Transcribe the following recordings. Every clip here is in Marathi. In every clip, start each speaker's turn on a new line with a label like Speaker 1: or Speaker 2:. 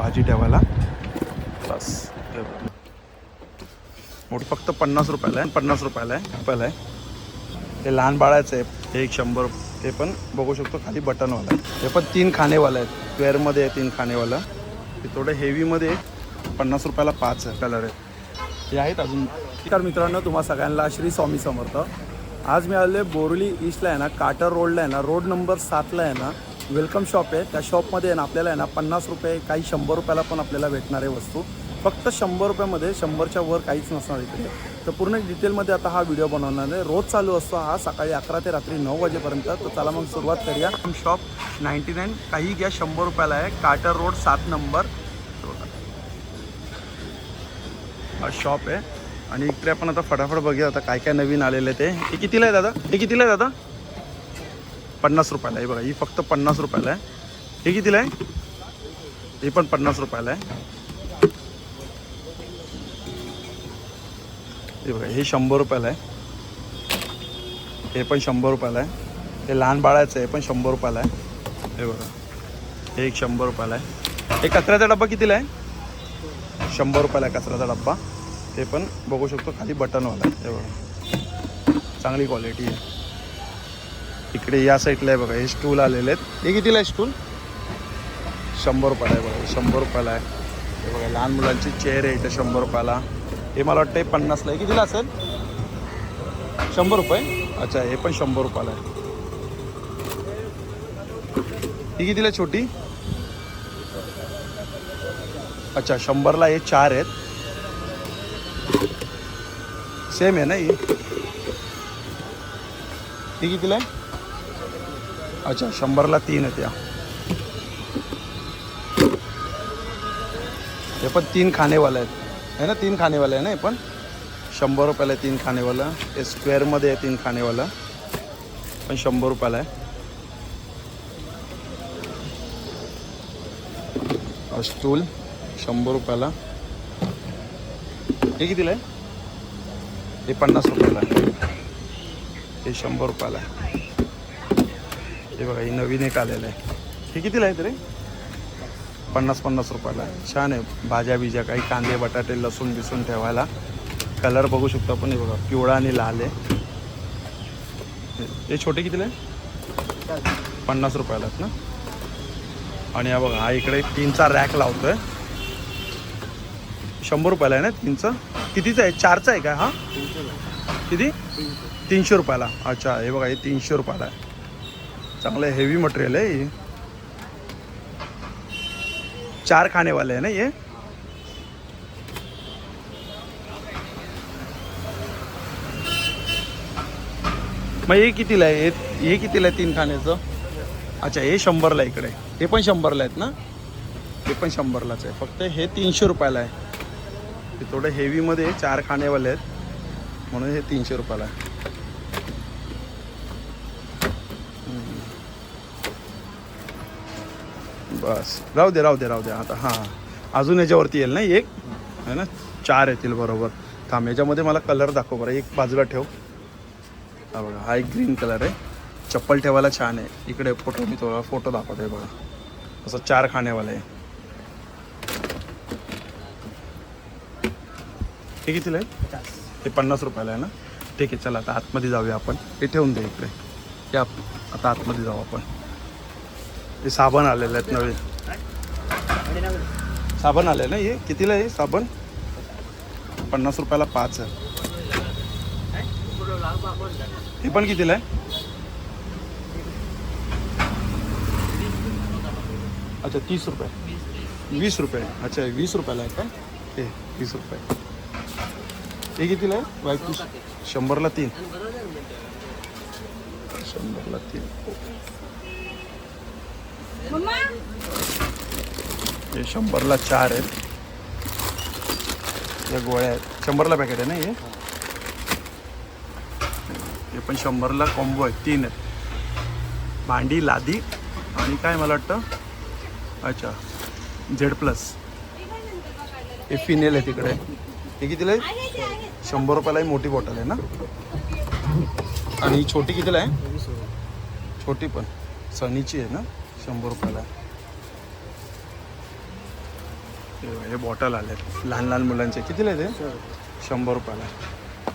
Speaker 1: भाजी ठेवायला. बस. हे मोठ फक्त पन्नास रुपयाला आहे पन्नास रुपयाला आहे रुपयाला आहे. ते लहान बाळाचं आहे ते एक शंभर ते पण बघू शकतो खाली बटनवाला आहे. ते पण तीन खाणेवाला आहेत स्क्वेअरमध्ये आहे तीन खाणेवाला ते थोडं हेवीमध्ये पन्नास रुपयाला पाच आहे कलर आहेत हे आहेत अजून. तर मित्रांनो तुम्हा सगळ्यांना श्री स्वामी समर्थ. आज मी आले बोरली ईस्टला आहे ना काटर रोडला आहे ना रोड नंबर सातला आहे ना वेलकम शॉप आहे. त्या शॉपमध्ये आहे ना आपल्याला आहे ना पन्नास रुपये काही शंभर रुपयाला पण आपल्याला भेटणारे वस्तू. फक्त शंभर रुपयामध्ये शंभरच्या वर काहीच नसणार इकडे. तर पूर्ण डिटेलमध्ये आता हा व्हिडिओ बनवणार आहे. रोज चालू असतो हा सकाळी अकरा ते रात्री नऊ वाजेपर्यंत. तर चला मग सुरुवात करूया. शॉप नाईन्टी नाईन काही घ्या शंभर रुपयाला आहे. काटर रोड सात नंबर. हा शॉप आहे. आणि इकडे आपण आता फटाफट बघूया आता काय काय नवीन आलेलं आहे ते. हे कितीला आहे दादा? हे कितीला आहे दादा? पन्नास रुपयाला आहे. बघा ही फक्त पन्नास रुपयाला आहे. हे कितीला आहे? हे पण पन्नास रुपयाला आहे. हे बघा हे शंभर रुपयाला आहे. हे पण शंभर रुपयाला आहे. हे लहान बाळाचं आहे हे पण शंभर रुपयाला आहे. हे बघा हे एक शंभर रुपयाला आहे. हे कचऱ्याचा डब्बा कितीला आहे? शंभर रुपयाला आहे कचऱ्याचा डब्बा. ते पण बघू शकतो खाली बटनवाला आहे. हे बघा चांगली क्वालिटी आहे. इकडे या साईडला आहे बघा हे स्टूल आलेले आहेत. हे कितीला आहे स्टूल शंभर रुपयाला आहे बघा शंभर रुपयाला आहे. हे बघा लहान मुलांची चेअर आहे इथे शंभर रुपयाला. हे मला वाटतं हे पन्नासला आहे. कितीला असेल? शंभर रुपये? अच्छा हे पण शंभर रुपयाला आहे. ही कितीला आहे छोटी? अच्छा शंभरला हे चार आहेत. सेम आहे ना ही? ही कितीला आहे? अच्छा शंभरला तीन आहेत या. हे पण तीन खानेवाले आहेत. है ना तीन खानेवाले आहे ना हे पण? शंभर रुपयाला आहे तीन खानेवाला. हे स्क्वेअरमध्ये आहे तीन खानेवाला. पण शंभर रुपयाला आहे. स्टूल शंभर रुपयाला. हे कितीला आहे? हे पन्नास रुपयाला आहे. हे शंभर रुपयाला आहे. हे बघा ही नवीन एक आलेलं आहे. हे कितीला आहे तरी? पन्नास पन्नास रुपयाला. आहे छान आहे. भाज्या बिज्या काही कांदे बटाटे लसूण बिसून ठेवायला. कलर बघू शकतो आपण. हे बघा पिवळा आणि लाल आहे. हे- छोटे कितीला आहे? पन्नास रुपयाला आहेत ना? आणि हा बघा हा इकडे तीनचा रॅक लावतोय. शंभर रुपयाला आहे ना तीनचा? कितीचा आहे? चारचा आहे का हा? किती? तीनशे रुपयाला. अच्छा हे बघा हे तीनशे रुपयाला आहे. चांगलं हेवी मटेरियल आहे हे. चार खाणेवाले आहे ना हे? मग हे कितीला आहे? हे- हे कितीला आहे तीन खाण्याचं? अच्छा हे शंभरला आहे इकडे. हे पण शंभरला आहेत ना? हे पण शंभरलाच आहे. फक्त हे तीनशे रुपयाला आहे. हे थोडं हेवीमध्ये चार खाणेवाले आहेत. म्हणून हे तीनशे रुपयाला आहे. बस. राहू दे राहू दे राहू दे. आता हां. अजून याच्यावरती येईल ना एक? है ना? चार येतील बरोबर. थांब याच्यामध्ये मला कलर दाखव बरं. एक बाजूला ठेव. हा बघा हा एक ग्रीन कलर आहे. चप्पल ठेवायला छान आहे. इकडे फोटो मी थोडा फोटो दाखवतोय बघा. असं चार खाण्यावाला आहे. हे कितीला आहे? हे पन्नास रुपयाला आहे ना? ठीक आहे चला आता आतमध्ये जाऊया आपण. हे ठेवून दे इकडे. आप- आता आतमध्ये जाऊ आपण. हे साबण आलेले आहेत नवीन. साबण आले ना हे. कितीला आहे साबण? पन्नास रुपयाला पाच आहे. हे पण कितीला आहे? अच्छा तीस रुपये. वीस रुपये. अच्छा वीस रुपयाला आहे का? हे वीस रुपये. हे कितीला आहे? वाईट शंभरला तीन. शंभरला तीन. हे शंभरला चार आहेत. या गोळ्या आहेत. शंभरला पॅकेट आहे ना हे? हे पण शंभरला कॉम्बो आहेत. तीन आहेत. भांडी लादी आणि काय मला वाटतं? अच्छा. झेड प्लस हे फिनेल आहे तिकडे हे कितीला आहे? शंभर रुपयाला ही मोठी बॉटल आहे ना? आणि छोटी कितीला आहे? छोटी पण. सनीची आहे ना? शंभर रुपयाला. हे बॉटल आले लहान लहान मुलांचे. कितीला ते? शंभर रुपयाला.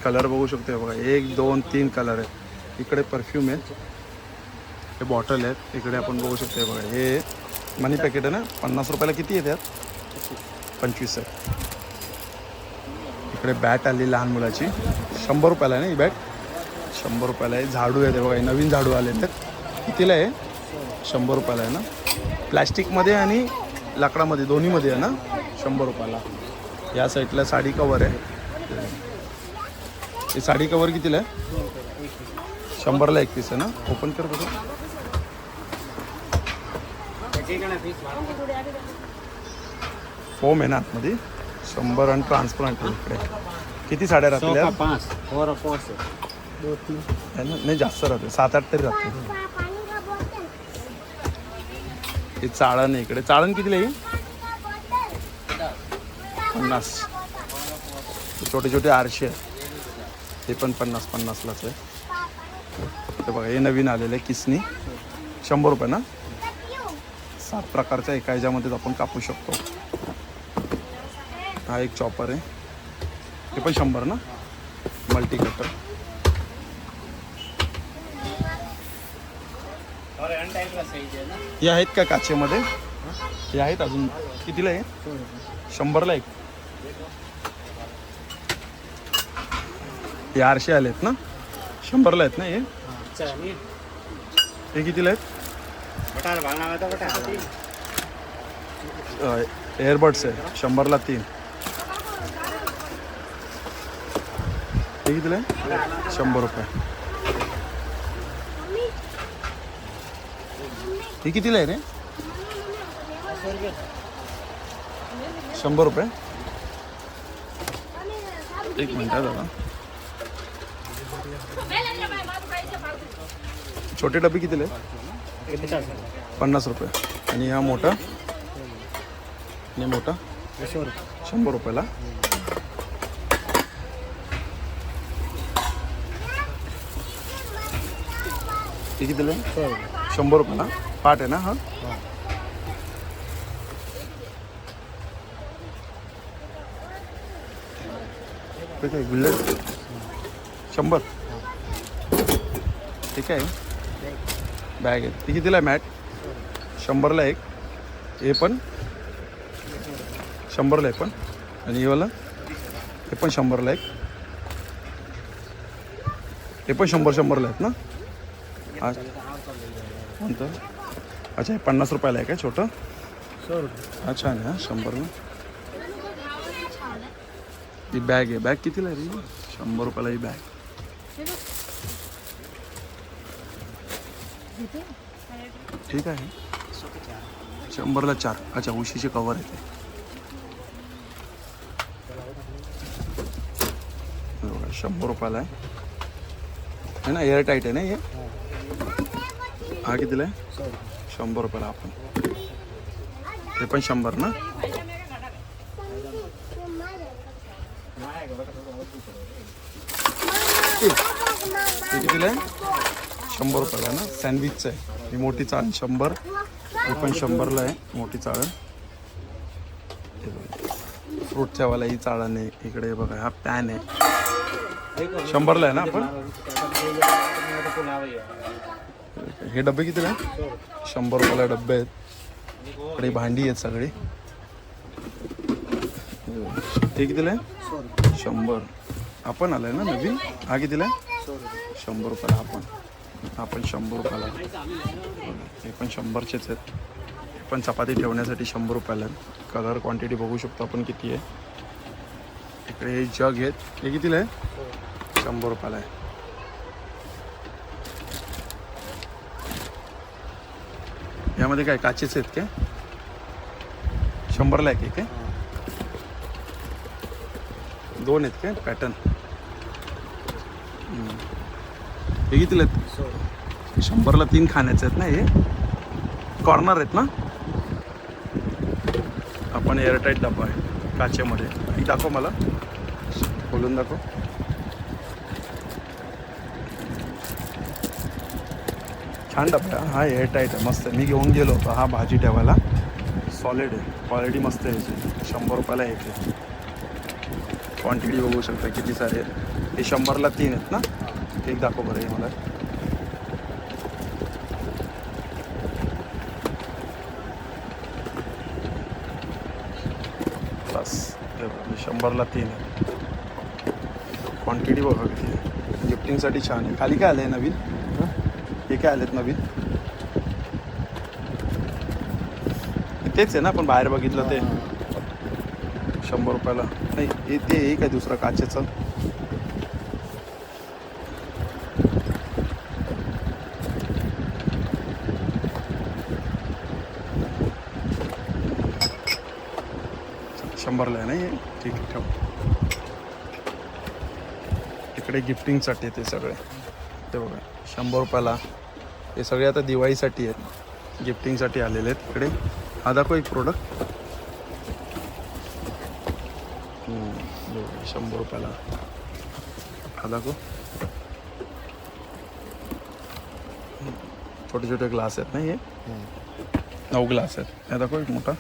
Speaker 1: कलर बघू शकतो बघा. एक दोन तीन कलर आहेत. इकडे परफ्यूम आहेत. हे बॉटल आहेत. इकडे आपण बघू शकतो बघा. हे मनी पॅकेट आहे ना? पन्नास रुपयाला किती येतात पंचवीस आहे. इकडे बॅट आली लहान मुलाची. शंभर रुपयाला आहे ना ही बॅट शंभर रुपयाला आहे. झाडू आहे ते बघा. नवीन झाडू आले तर कितीला आहे? शंभर रुपयाला आहे ना? प्लॅस्टिकमध्ये आणि लाकडामध्ये दोन्हीमध्ये आहे ना? शंभर रुपयाला. या साईडला साडी कवर आहे. हे साडी कवर कितीला आहे? शंभरला एक पीस आहे ना? ओपन कर बघा. फोम आहे ना आतमध्ये. शंभर आणि ट्रान्सपरंट इकडे. किती साड्या राहतील? नाही जास्त राहते सात आठ तरी राहते हे चाळण आहे इकडे. चाळण कितीला येईल पन्नास. छोटे छोटे आरशे. आहेत ते पण पन्नास पन्नासलाच आहे. ते बघा हे नवीन आलेलं आहे किसनी. शंभर रुपये ना? सात प्रकारच्या एका ह्याच्यामध्येच आपण कापू शकतो. हा एक चॉपर आहे. हे पण शंभर ना? मल्टी कटर
Speaker 2: और एन टाइप का सही है
Speaker 1: आहेत का काचेमध्ये? हे आहेत अजून. कितीला आहे? शंभरला एक. हे आरशे आलेत ना? शंभरला आहेत ना हे? हे कितीला आहेत? एअरबड्स आहे. शंभरला तीन. हे कितीला आहे? शंभर रुपये. हे कितीला आहे रे? शंभर रुपये? एक मिनटा दादा. छोटे डबे कितीला आहे पन्नास रुपये. आणि हा मोठा? आणि मोठा? शंभर रुपयाला. किती कितीला
Speaker 2: शंभर रुपये
Speaker 1: ना पाठ आहे ना हा? ठीक आहे बुलेट शंभर. ठीक आहे. बॅग आहे. ती कितीला आहे मॅट? शंभरला एक. हे पण? शंभरला आहे पण? आणि हे वाला? हे पण शंभरला एक. हे पण शंभर शंभरला आहेत ना? हा कोणतं? अच्छा हे पन्नास रुपयाला आहे का छोटं।
Speaker 2: सौ रुपये।
Speaker 1: हा आहे हा ही बॅग आहे बॅग कितीला आहे रे शंभर रुपयाला ही बॅग। ठीक आहे शंभरला चार। अच्छा उशीचे कवर आहे ते हे। बघा, शंभर रुपयाला आहे है। ना एअर टाईट आहे ना हे। हा कितीला आहे शंभर रुपयाला आपण. हे पण शंभर ना? हे कितीला आहे? शंभर रुपयाला आहे ना? सँडविचचं आहे. ही मोठी चाळ शंभर. हे पण शंभरला आहे मोठी चाळ फ्रूट ठेवायला फ्रूटच्या वाला ही चाळण आहे. इकडे बघा हा पॅन आहे. शंभरला आहे ना आपण? हे डबे कितीला आहे शंभर रुपयाला डबे आहेत. इकडे भांडी आहेत सगळी. हे कितीला आहे? शंभर. आपण आलाय ना नवीन? हा कितीला आहे? शंभर रुपयाला आपण. आपण शंभर रुपयाला. हे पण शंभरचेच आहेत. हे पण चपाती ठेवण्यासाठी शंभर रुपयाला आहेत. कलर क्वांटिटी बघू शकतो आपण किती आहे. इकडे हे जग आहेत. हे कितीला आहे? शंभर रुपयाला आहे. यामध्ये काय काचेच आहेत काय शंभरला आहे काय? दोन आहेत काय पॅटर्न. हे कितीला आहेत? शंभरला तीन खाण्याचे आहेत ना हे? कॉर्नर आहेत ना? आपण एअरटाईट डबा आहे काचेमध्ये. दाखव मला. खोलून दाखव. छान डब्बा हा हा एअरटाईट आहे मस्त आहे. मी घेऊन गेलो होतो. हा भाजी ठेवायला. सॉलिड आहे. क्वालिटी मस्त आहे याची. शंभर रुपयाला एक आहे. क्वांटिटी बघू शकता किती सारे आहेत. हे शंभरला तीन आहेत ना? एक दाखव बरं हे मला. बस. शंभरला तीन आहे. क्वांटिटी बघा किती गिफ्टिंगसाठी छान आहे. खाली काय आलं आहे नवीन? हे काय आलेत नवीन? तेच आहे ना आपण बाहेर बघितलं ते. शंभर रुपयाला. नाही हे ते एक आहे दुसरं काचेचं. शंभरला आहे नाही ठीक आहे ठेव. इकडे गिफ्टिंगसाठी ते सगळे. ते बघा. शंभर रुपयाला. हे सगळे आता गिफ्टिंगसाठी आलेले आहेत इकडे. हा दाखव एक प्रोडक्ट शंभर रुपयाला. हा दाखव. हम्म, छोटे छोटे ग्लास आहेत ना हे? नऊ ग्लास आहेत. हा दाखव एक मोठा.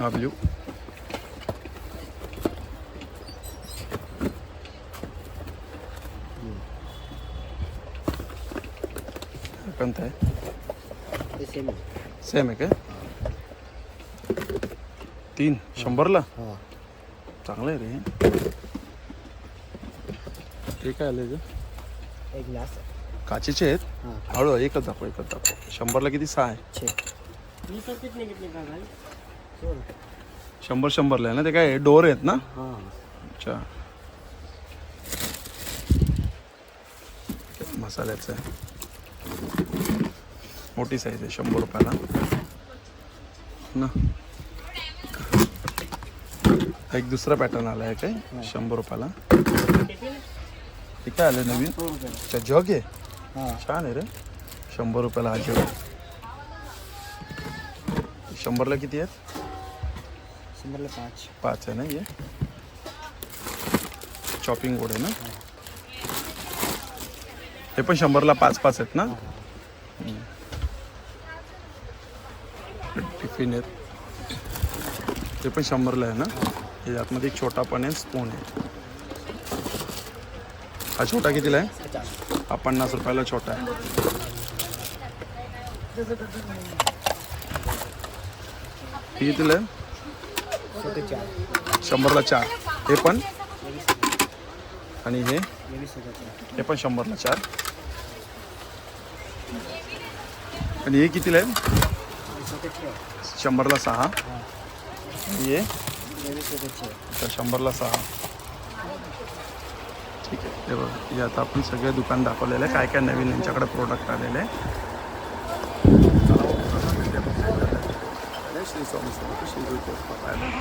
Speaker 1: हा ब्ल्यू कोणता आहे
Speaker 2: ते सेम
Speaker 1: सेम आहे काय तीन शंभरला
Speaker 2: हा
Speaker 1: चांगलं आहे रे. हे काय आलं याचं?
Speaker 2: एक ग्लास
Speaker 1: काचेचे आहेत
Speaker 2: हा
Speaker 1: हळू एकच दाखव एकच दाखव शंभरला किती सहा आहे
Speaker 2: का
Speaker 1: शंभर शंभरला आहे ना ते काय डोर आहेत ना
Speaker 2: हाँ
Speaker 1: अच्छा मसाल्याचं आहे मोठी साईज आहे शंभर रुपयाला. ना. एक दुसरा पॅटर्न आला आहे काय? शंभर रुपयाला. हे काय आलं नवीन. अच्छा जग आहे?
Speaker 2: हाँ.
Speaker 1: छान आहे रे. शंभर रुपयाला हा जग शंभरला किती आहेत?
Speaker 2: सिंबल पाँच.
Speaker 1: पाच आहे ना हे? चॉपिंग बोर्ड आहे ना? हे. पण शंभरला पाच पाच आहेत ना? टिफिन आहेत. ते पण शंभरला आहे ना? हे आतमध्ये एक छोटा पण आहे स्पून आहे. हा छोटा कितीला आहे? हा पन्नास रुपयाला छोटा आहे. हे कितीला आहे? शंभरला चार. हे पण? आणि हे? हे पण शंभरला चार. आणि हे कितीला आहे? शंभरला सहा.
Speaker 2: ये.
Speaker 1: अच्छा शंभरला सहा. ठीक आहे. हे बघा हे आता आपण सगळे दुकान दाखवलेलं. आहे काय काय नवीन यांच्याकडे प्रोडक्ट आलेले. आहे श्री स्वामी श्री